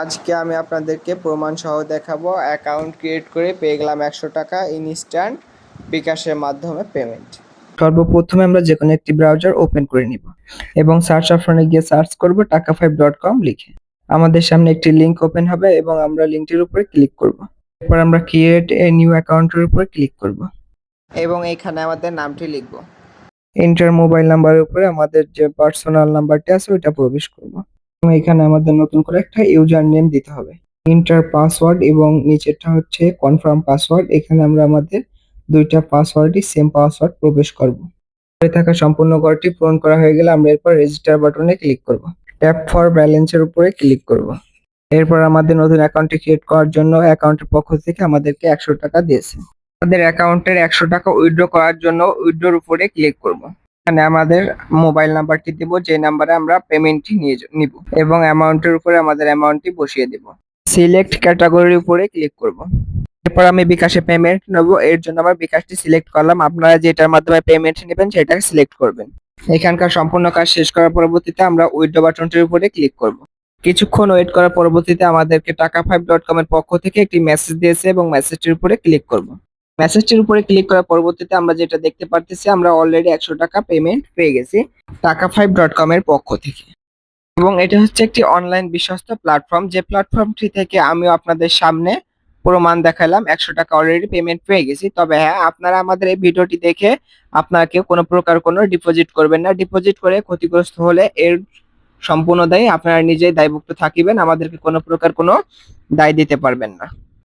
আজকে আমি আপনাদেরকে প্রমাণ সহ দেখাবো অ্যাকাউন্ট ক্রিয়েট করে পেয়ে গেলাম একশো টাকা ইনস্ট্যান্ট বিকাশের মাধ্যমে পেমেন্ট সর্বপ্রথমে আমরা যে কোনো একটি ব্রাউজার ওপেন করে নিব এবং সার্চ অপশনে গিয়ে সার্চ করব টাকা ফাইভ ডট কম লিখে। আমাদের সামনে একটি লিংক ওপেন হবে এবং আমরা লিঙ্কটির উপরে ক্লিক করব। এরপর আমরা ক্রিয়েট এ নিউ অ্যাকাউন্টের উপরে ক্লিক করব। এবং এইখানে আমাদের নামটি লিখব। এন্টার মোবাইল নাম্বারের উপরে আমাদের যে পার্সোনাল নাম্বারটি আছে ওইটা প্রবেশ করব। এবং এখানে আমাদের নতুন করে একটা ইউজার নেম দিতে হবে। ইন্টার পাসওয়ার্ড এবং নিচেরটা হচ্ছে কনফার্ম পাসওয়ার্ড এখানে আমরা আমাদের দুইটা পাসওয়ার্ডই সেম পাসওয়ার্ড প্রবেশ করব। পরে থাকা সম্পূর্ণ ঘরটি পূরণ করা হয়ে গেলে আমরা এরপর রেজিস্টার বাটনে ক্লিক করব। ট্যাপ ফর ব্যালেন্সের উপরে ক্লিক করব। এরপর আমাদের নতুন অ্যাকাউন্টটি ক্রিয়েট করার জন্য অ্যাকাউন্টের পক্ষ থেকে আমাদেরকে একশো টাকা দিয়েছে। আমাদের অ্যাকাউন্টের একশো টাকা উইথড্র করার জন্য উইথড্রোর উপরে ক্লিক করব। এখানে আমাদের মোবাইল নাম্বারটি দেব, যে নাম্বারে আমরা পেমেন্টটি নিয়ে নিব এবং অ্যামাউন্টের উপরে আমাদের অ্যামাউন্টটি বসিয়ে দেব। সিলেক্ট ক্যাটাগরির উপরে ক্লিক করব। এরপর আমি বিকাশে পেমেন্ট নেব, এর জন্য আমার বিকাশটি সিলেক্ট করলাম। আপনারা যেটার মাধ্যমে পেমেন্ট নেবেন সেটাকে সিলেক্ট করবেন। এখানকার সম্পূর্ণ কাজ শেষ করার পরবর্তীতে আমরা উইথড্র বাটনটির উপরে ক্লিক করব। কিছুক্ষণ ওয়েট করার পরবর্তীতে আমাদেরকে টাকা ফাইভ ডট কম এর পক্ষ থেকে একটি মেসেজ দিয়েছে এবং মেসেজটির উপরে ক্লিক করব। মেসেজটির উপরে ক্লিক করার পরবর্তীতে আমরা যেটা দেখতে পারতেছি, আমরা অলরেডি একশো টাকা পেমেন্ট পেয়ে গেছি টাকা ফাইভ ডট কম এর পক্ষ থেকে। এবং এটা হচ্ছে একটি অনলাইন বিশ্বস্ত প্ল্যাটফর্ম যে প্ল্যাটফর্মটি থেকে আমিও আপনাদের সামনে প্রমাণ দেখালাম, একশো টাকা অলরেডি পেমেন্ট পেয়ে গেছি। তবে হ্যাঁ আপনারা আমাদের এই ভিডিওটি দেখে আপনাকে কোনো প্রকার কোনো ডিপোজিট করবেন না। ডিপোজিট করে ক্ষতিগ্রস্ত হলে এর সম্পূর্ণ দায়ী আপনারা নিজেই দায়ভুক্ত থাকিবেন, আমাদেরকে কোনো প্রকার কোনো দায় দিতে পারবেন না।